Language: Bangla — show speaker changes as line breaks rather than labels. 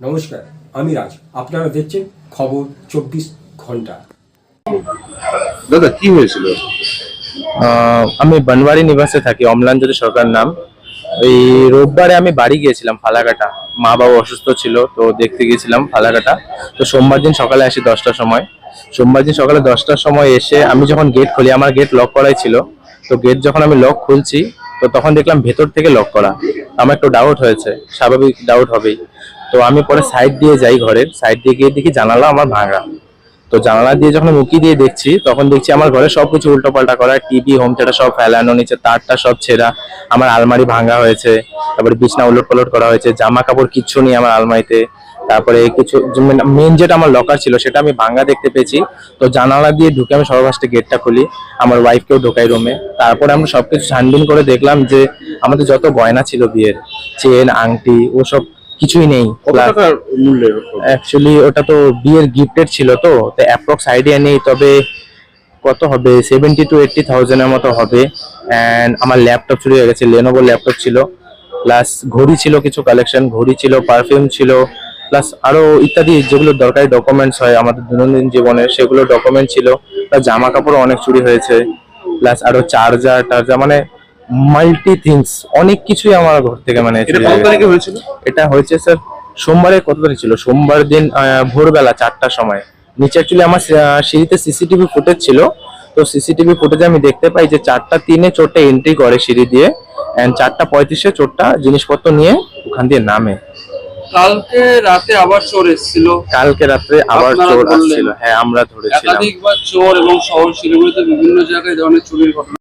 নমস্কার আমি রাজ। আপনারা দেখছেন খবর চব্বিশ ঘণ্টা।
দাদা কি হয়েছিল?
আমি বনবাড়ি নিবাসে থাকি অম্লানজ্যোতি সরকার নাম। এই রোববারে আমি বাড়ি গিয়েছিলাম ফালাকাটা। মা বাবা অসুস্থ ছিল তো দেখতে গিয়েছিলাম ফালাকাটা। তো সোমবার দিন সকালে আসি দশটার সময়। সোমবার দিন সকালে দশটার সময় এসে আমি যখন গেট খুলি আমার গেট লক করাই ছিল। তো গেট যখন আমি লক খুলছি তো তখন দেখলাম ভেতর থেকে লক করা। আমার একটু ডাউট হয়েছে স্বাভাবিক ডাউট হবেই। তো আমি পরে সাইড দিয়ে যাই ঘরের সাইড দিয়ে গিয়ে দেখি জানালা আমার ভাঙা। তো জানালা দিয়ে যখন উকি দিয়ে দেখছি, তখন দেখছি আমার ঘরে সবকিছু উল্টো পাল্টা করা টিভি হোম থিয়েটার সব ফেলানো, নিচে তারটা সব ছেঁড়া, আমার আলমারি ভাঙা হয়েছে, তারপরে বিছনা উলট পালট করা হয়েছে জামা কাপড় কিচ্ছু নেই আমার আলমারিতে, তারপরে কিছু মেন যেটা আমার লকার ছিল, সেটা আমি ভাঙা দেখতে পেয়েছি। তো জানালা দিয়ে ঢুকে আমি সর্বফার্স্টে গেটটা খুলি, আমার ওয়াইফকেও ঢোকাই রুমে তারপরে আমরা সবকিছু ছানবিন করে দেখলাম যে, আমাদের যত গয়না ছিল বিয়ের চেন আংটি, ওসব কিছুই নেই অ্যাকচুয়ালি ওটা? তো বিয়ের গিফটেড ছিল তো তো অ্যাপ্রক্স আইডিয়া নেই তবে কত হবে? সেভেন্টি টু এইটটি থাউজেন্ডের মতো হবে। অ্যান্ড আমার ল্যাপটপ চুরি হয়ে গেছে লেনোভো ল্যাপটপ ছিল। প্লাস ঘড়ি ছিল কিছু কালেকশন ঘড়ি ছিল পারফিউম ছিল। প্লাস আরও ইত্যাদি যেগুলো দরকারি ডকুমেন্টস হয় আমাদের দৈনন্দিন জীবনে সেগুলো ডকুমেন্ট ছিল। প্লাস জামা কাপড় অনেক চুরি হয়েছে। প্লাস আরও চার্জার টার্জার মানে মাল্টি থিংস অনেক কিছুই আমার ঘর থেকে মানে
এটা
হয়ে
হয়েছিল?
হয়েছে স্যার সোমবারে কত তারিখ ছিল? সোমবার দিন ভোরবেলা চারটার সময়। নিচে অ্যাকচুয়ালি আমার সিঁড়িতে সিসিটিভি ফুটেজ ছিল। তো সিসিটিভি ফুটেজে আমি দেখতে পাই যে চারটা তিনে চোরটা এন্ট্রি করে সিঁড়ি দিয়ে এন্ড চারটা পঁয়ত্রিশে চোরটা জিনিসপত্র নিয়ে ওখান দিয়ে নামে।
কালকে রাতে আবার চোর এসেছিল।
কালকে রাত্রে আবার চোর। আসছিল। হ্যাঁ আমরা ধরেছিলাম।
একাধিকবার চোর এবং শহর শিলিগুড়িতে বিভিন্ন জায়গায় ধরনের চুরির ঘটনা।